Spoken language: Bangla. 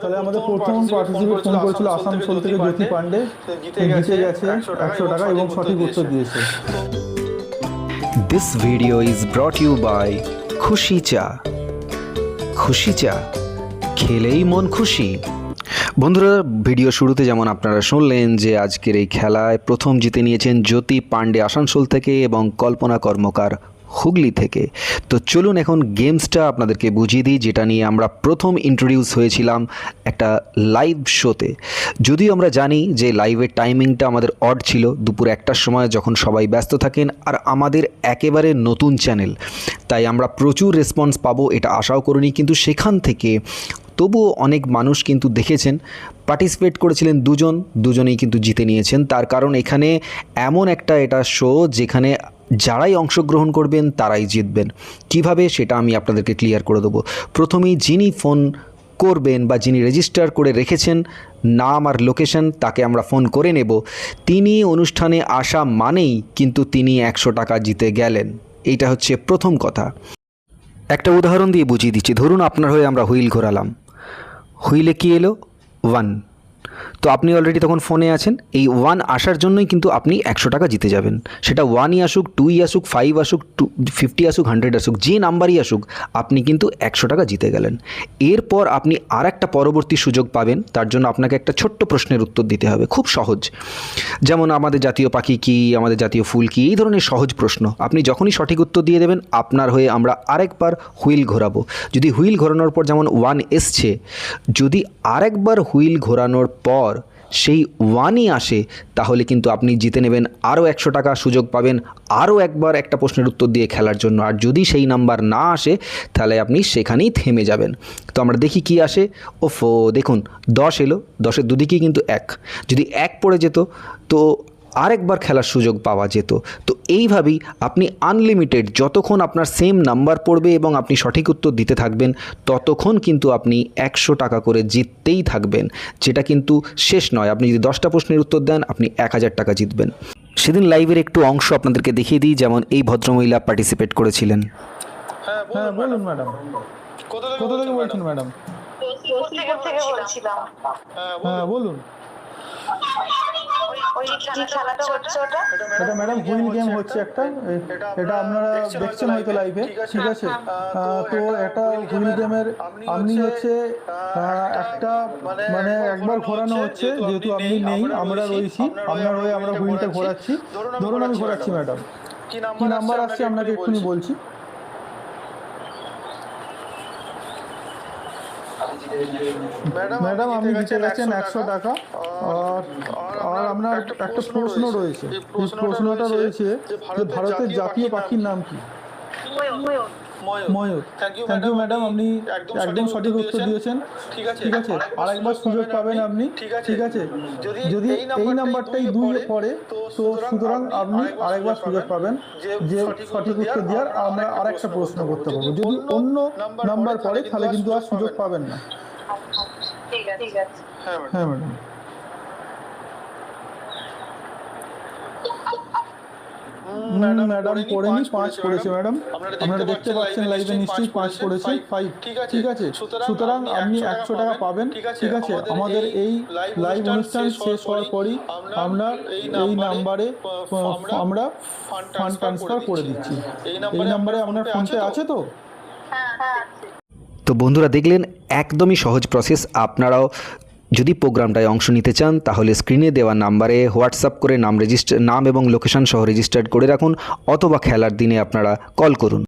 তাহলে আমাদের প্রথম পার্টিসিপেট ফোন করেছিল আসানসোল থেকে জ্যোতি পান্ডে। সে জিতে গেছে একশো টাকা এবং সঠিক উত্তর দিয়েছে। This video is brought you by খুশি চা। খুশি চা খেলেই মন খুশি। বন্ধুরা ভিডিও শুরুতে যেমন আপনারা শুনলেন যে আজকের এই খেলায় প্রথম জিতে নিয়েছেন জ্যোতি পান্ডে আসানসোল থেকে এবং কল্পনা কর্মকার হুগলি থেকে। তো চলুন এখন গেমসটা আপনাদেরকে বুঝিয়ে দিই, যেটা নিয়ে আমরা প্রথম ইন্ট্রোডিউস হয়েছিলাম একটা লাইভ শোতে যদিও আমরা জানি যে লাইভের টাইমিংটা আমাদের অড ছিল, দুপুর একটার সময় যখন সবাই ব্যস্ত থাকেন আর আমাদের একেবারে নতুন চ্যানেল তাই আমরা প্রচুর রেসপন্স পাবো এটা আশাও করিনি, কিন্তু সেখান থেকে তবুও অনেক মানুষ কিন্তু দেখেছেন পার্টিসিপেট করেছিলেন দুজন, দুজনেই কিন্তু জিতে নিয়েছেন। তার কারণ এখানে এমন একটা এটা শো যেখানে যারাই অংশগ্রহণ করবেন, তারাই জিতবেন। কীভাবে সেটা আমি আপনাদেরকে ক্লিয়ার করে দেবো। প্রথমেই যিনি ফোন করবেন বা যিনি রেজিস্টার করে রেখেছেন, নাম আর লোকেশন তাকে আমরা ফোন করে নেব। তিনি অনুষ্ঠানে আসা মানেই কিন্তু তিনি একশো টাকা জিতে গেলেন। এইটা হচ্ছে প্রথম কথা। একটা উদাহরণ দিয়ে বুঝিয়ে দিচ্ছি। ধরুন আপনার হয়ে আমরা হুইল ঘোরালাম। হুইলে কি এলো? ওয়ান তো আপনি অলরেডি তখন ফোনে আছেন, এই ওয়ান আসার জন্যই কিন্তু আপনি একশো টাকা জিতে যাবেন। সেটা ওয়ানই আসুক টুই আসুক ফাইভ আসুক টু ফিফটি আসুক হান্ড্রেড আসুক, যে নাম্বারই আসুক, আপনি কিন্তু একশো টাকা জিতে গেলেন। এরপর আপনি আর একটা পরবর্তী সুযোগ পাবেন, তার জন্য আপনাকে একটা ছোট্ট প্রশ্নের উত্তর দিতে হবে, খুব সহজ। যেমন আমাদের জাতীয় পাখি কী, আমাদের জাতীয় ফুল কী, এই ধরনের সহজ প্রশ্ন। আপনি যখনই সঠিক উত্তর দিয়ে দেবেন, আপনার হয়ে আমরা আরেকবার হুইল ঘোরাবো। যদি হুইল ঘোরানোর পর যেমন ওয়ান এসছে, যদি আরেকবার হুইল ঘোরানোর পর সেই ওয়ানই আসে, তাহলে কিন্তু আপনি জিতে নেবেন আরও একশো টাকা সুযোগ পাবেন, আরও একবার একটা প্রশ্নের উত্তর দিয়ে খেলার জন্য। আর যদি সেই নাম্বার না আসে, তাহলে আপনি সেখানেই থেমে যাবেন। তো আমরা দেখি কি আসে। ওফো, দেখুন, দশ এলো। দশের দুদিকেই কিন্তু এক। যদি এক পড়ে যেত, তো আরেকবার খেলার সুযোগ পাওয়া যেত। তো এইভাবেই আপনি আনলিমিটেড যতক্ষণ আপনার সেম নাম্বার পড়বে এবং আপনি সঠিক উত্তর দিতে থাকবেন ততক্ষণ কিন্তু আপনি একশো টাকা করে জিততেই থাকবেন যেটা কিন্তু শেষ নয়। আপনি যদি দশটা প্রশ্নের উত্তর দেন আপনি এক হাজার টাকা জিতবেন। সেদিন লাইভের একটু অংশ আপনাদেরকে দেখিয়ে দিই যেমন এই ভদ্রমহিলা পার্টিসিপেট করেছিলেন। হ্যাঁ বলুন ম্যাডাম। কোথা থেকে বলছেন ম্যাডাম? হ্যাঁ বলুন। এটা ম্যাডাম হুইল গেম হচ্ছে একটা। এটা আপনারা দেখছেন হয়তো লাইভে ঠিক আছে। তো এটা হুইল গেমের আপনি হচ্ছে একটা মানে একবার ঘোরানো হচ্ছে যেহেতু আপনি নেই আমরা রয়েছি আপনার হয়ে আমরা হুইলটা ঘোরাচ্ছি। ধরুন আমি ঘোরাচ্ছি ম্যাডাম কি নাম্বার আসছে আপনাকে এক্ষুনি বলছি? ম্যাডাম আপনি দিতে গেছেন একশো টাকা। আর আপনার একটা প্রশ্ন রয়েছে। এই প্রশ্নটা রয়েছে যে ভারতের জাতীয় পাখির নাম কি? ময়ূর। থ্যাংক ইউ ম্যাডাম আপনি একদম সঠিক উত্তর দিয়েছেন। ঠিক আছে। আরেকবার সুযোগ পাবেন আপনি। ঠিক আছে। যদি এই নাম্বারটাই দুই পড়ে তো সুতরাং আপনি আরেকবার সুযোগ পাবেন যে সঠিক উত্তর দেওয়ার আমরা আরেকটা প্রশ্ন করতে পারব। যদি অন্য নাম্বার পড়ে তাহলে কিন্তু আর সুযোগ পাবেন না। ঠিক আছে। ঠিক আছে হ্যাঁ ম্যাডাম। ম্যাডাম পড়েনি পাঁচ পড়েছে ম্যাডাম। আপনারা দেখতে পাচ্ছেন লাইভে নিশ্চয়ই পাঁচ পড়েছে ফাইভ ঠিক আছে। সুতরাং আপনি একশো টাকা পাবেন ঠিক আছে। আমাদের এই লাইভ অনুষ্ঠান শেষ হওয়ার পরই আমরা এই নাম্বারে আমরা ফান্ড ট্রান্সফার করে দিচ্ছি। এই নাম্বারে আপনার ফোনপে আছে তো? হ্যাঁ হ্যাঁ আছে। তো বন্ধুরা দেখলেন একদমই সহজ প্রসেস আপনারাও যদি প্রোগ্রামটায় অংশ নিতে চান, তাহলে স্ক্রিনে দেওয়া নাম্বারে হোয়াটসঅ্যাপ করে নাম রেজিস্টার, নাম এবং লোকেশন সহ রেজিস্টার্ড করে রাখুন, অথবা খেলার দিনে আপনারা কল করুন।